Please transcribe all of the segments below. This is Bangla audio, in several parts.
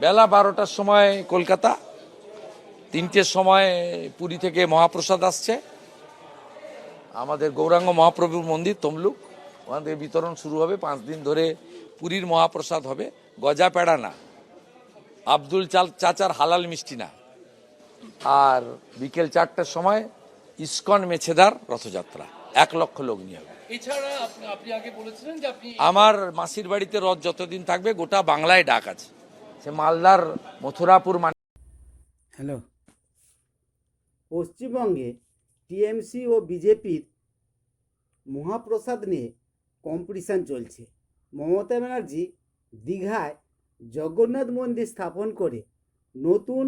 বেলা বারোটার সময় কলকাতা, তিনটের সময় পুরী থেকে মহাপ্রসাদ আসছে। আমাদের গৌরাঙ্গ মহাপ্রভুর মন্দির, তমলুক, ওখান থেকে বিতরণ শুরু হবে। পাঁচ দিন ধরে পুরীর মহাপ্রসাদ হবে। গজা পেড়া না। আব্দুল চাল চাচার হালাল মিষ্টি না। আর বিকেল চারটার সময় ইস্কন মেছেদার রথযাত্রা। এক লক্ষ লোক নিয়ে হবে। এছাড়া আপনি আপনি আগে বলেছিলেন যে আপনি আমার মাসির বাড়িতে রথ যতদিন থাকবে গোটা বাংলায় ডাক আছে। সে মালদার মথুরাপুর মানে হ্যালো। পশ্চিমবঙ্গে টিএমসি ও বিজেপির মহাপ্রসাদ নিয়ে কম্পিটিশান চলছে। মমতা ব্যানার্জি দীঘায় জগন্নাথ মন্দির স্থাপন করে নতুন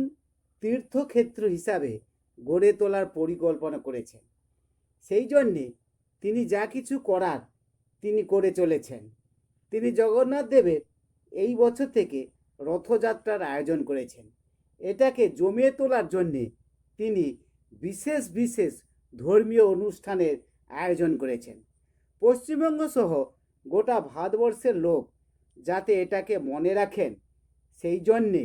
তীর্থক্ষেত্র হিসাবে গড়ে তোলার পরিকল্পনা করেছেন। সেই জন্যে তিনি যা কিছু করার তিনি করে চলেছেন। তিনি জগন্নাথ দেবের এই বছর থেকে রথযাত্রার আয়োজন করেছেন। এটাকে জমিয়ে তোলার জন্যে তিনি বিশেষ বিশেষ ধর্মীয় অনুষ্ঠানের আয়োজন করেছেন। পশ্চিমবঙ্গ সহ গোটা ভারতবর্ষের লোক যাতে এটাকে মনে রাখেন, সেই জন্যে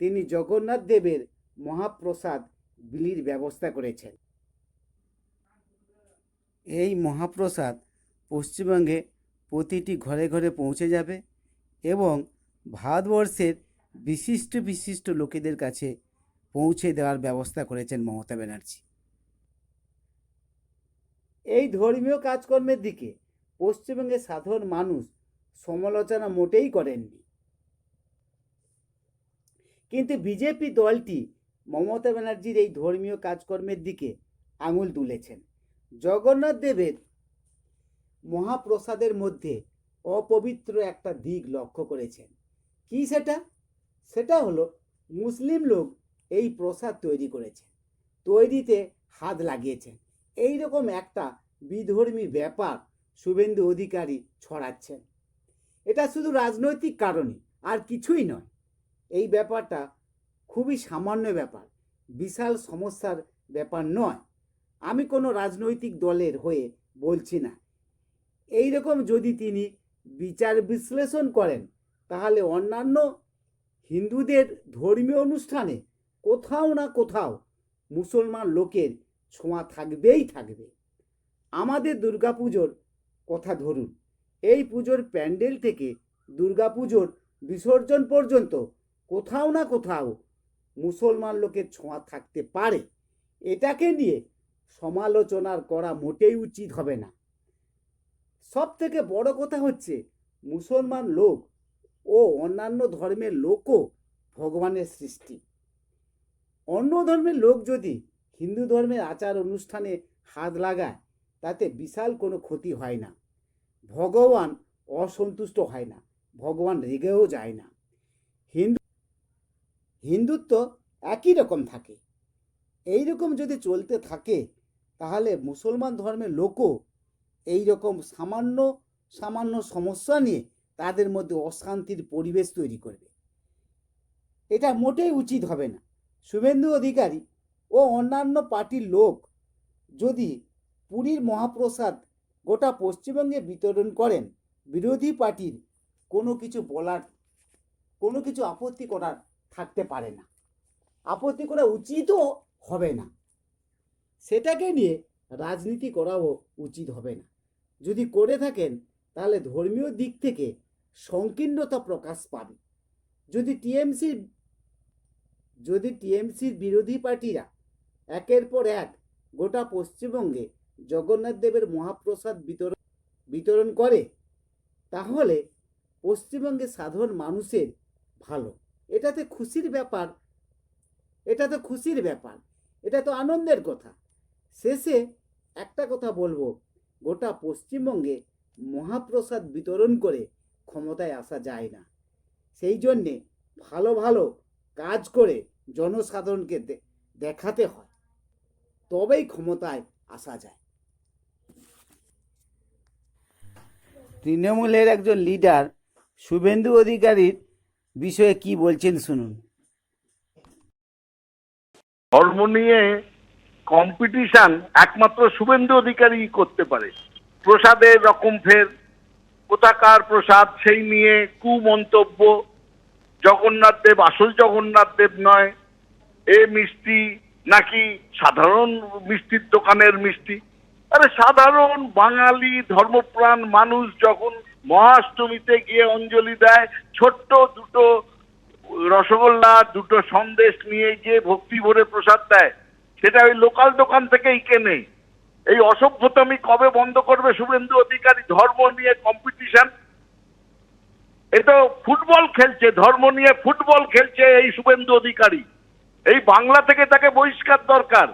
তিনি জগন্নাথ দেবের মহাপ্রসাদ বিলির ব্যবস্থা করেছেন। এই মহাপ্রসাদ পশ্চিমবঙ্গে প্রতিটি ঘরে ঘরে পৌঁছে যাবে এবং ভারতবর্ষের বিশিষ্ট বিশিষ্ট লোকেদের কাছে পৌঁছে দেওয়ার ব্যবস্থা করেছেন মমতা ব্যানার্জি। এই ধর্মীয় কাজকর্মের দিকে পশ্চিমবঙ্গের সাধারণ মানুষ সমালোচনা মোটেই করেননি। কিন্তু বিজেপি দলটি মমতা ব্যানার্জির এই ধর্মীয় কাজকর্মের দিকে আঙুল তুলেছেন। জগন্নাথ দেবের মহাপ্রসাদের মধ্যে অপবিত্র একটা দিক লক্ষ্য করেছেন। কি সেটা? সেটা হলো মুসলিম লোক এই প্রসাদ তৈরি করেছে তৈরিতে হাত লাগিয়েছেন। এই রকম একটা বিধর্মী ব্যাপার শুভেন্দু অধিকারী ছড়াচ্ছেন। এটা শুধু রাজনৈতিক কারণে আর কিছুই নয়। এই ব্যাপারটা খুবই সামান্য ব্যাপার, বিশাল সমস্যার ব্যাপার নয়। আমি কোনো রাজনৈতিক দলের হয়ে বলছি না। এই রকম যদি তিনি বিচার বিশ্লেষণ করেন, তাহলে অন্যান্য হিন্দুদের ধর্মীয় অনুষ্ঠানে কোথাও না কোথাও মুসলমান লোকের ছোঁয়া থাকবেই থাকবে। আমাদের দুর্গাপুজোর কথা ধরুন, এই পুজোর প্যান্ডেল থেকে দুর্গাপুজোর বিসর্জন পর্যন্ত কোথাও না কোথাও মুসলমান লোকের ছোঁয়া থাকতে পারে। এটাকে নিয়ে সমালোচনার করা মোটেই উচিত হবে না। সব থেকে বড় কথা হচ্ছে, মুসলমান লোক ও অন্যান্য ধর্মের লোকও ভগবানের সৃষ্টি। অন্য ধর্মের লোক যদি হিন্দু ধর্মের আচার অনুষ্ঠানে হাত লাগায়, তাতে বিশাল কোনো ক্ষতি হয় না। ভগবান অসন্তুষ্ট হয় না, ভগবান রেগেও যায় না। হিন্দু, হিন্দুত্ব একই রকম থাকে। এই রকম যদি চলতে থাকে তাহলে মুসলমান ধর্মের লোকও এই রকম সামান্য সামান্য সমস্যা নিয়ে তাদের মধ্যে অশান্তির পরিবেশ তৈরি করবে। এটা মোটেই উচিত হবে না। শুভেন্দু অধিকারী ও অন্যান্য পার্টির লোক যদি পুরীর মহাপ্রসাদ গোটা পশ্চিমবঙ্গে বিতরণ করেন, বিরোধী পার্টির কোনো কিছু বলার, কোনো কিছু আপত্তি করার থাকতে পারে না। আপত্তি করা উচিতও হবে না। সেটাকে নিয়ে রাজনীতি করাও উচিত হবে না। যদি করে থাকেন, তাহলে ধর্মীয় দিক থেকে সংকীর্ণতা প্রকাশ পাবে। যদি টিএমসির যদি টিএমসির বিরোধী পার্টিরা একের পর এক গোটা পশ্চিমবঙ্গে জগন্নাথ দেবের মহাপ্রসাদ বিতরণ বিতরণ করে, তাহলে পশ্চিমবঙ্গে সাধারণ মানুষের ভালো। এটাতে খুশির ব্যাপার এটা তো খুশির ব্যাপার, এটা তো আনন্দের কথা। শেষে একটা কথা বলব। গোটা পশ্চিমবঙ্গে মহাপ্রসাদ বিতরণ করে ক্ষমতায় আসা যায় না। সেই জন্যে ভালো ভালো কাজ করে জনসাধারণকে দেখাতে হয়। তবেই ক্ষমতায় আসা যায়। তৃণমূলের একজন লিডার শুভেন্দু অধিকারীর বিষয়ে কি বলছেন শুনুন। ধর্ম নিয়ে কম্পিটিশন একমাত্র শুভেন্দু অধিকারী করতে পারে। প্রসাদের রকম ফের কোথাকার প্রসাদ সেই নিয়ে কুমন্তব্য। জগন্নাথ দেব আসল জগন্নাথ দেব নয়, এ মিষ্টি নাকি সাধারণ মিষ্টির দোকানের মিষ্টি? আরে সাধারণ বাঙালি ধর্মপ্রাণ মানুষ যখন মহাষ্টমীতে গিয়ে অঞ্জলি দেয়, ছোট্ট দুটো রসগোল্লা, দুটো সন্দেশ নিয়ে গিয়ে ভক্তি ভরে প্রসাদ দেয়। সেটা ওই লোকাল দোকান থেকেই কেনে। এই অসভ্যতামি কবে বন্ধ করবে শুভেন্দু অধিকারী? ধর্ম নিয়ে কম্পিটিশন এটা ফুটবল খেলছে, ধর্ম নিয়ে ফুটবল খেলছে এই শুভেন্দু অধিকারী। এই বাংলা থেকে তাকে বহিষ্কার দরকার।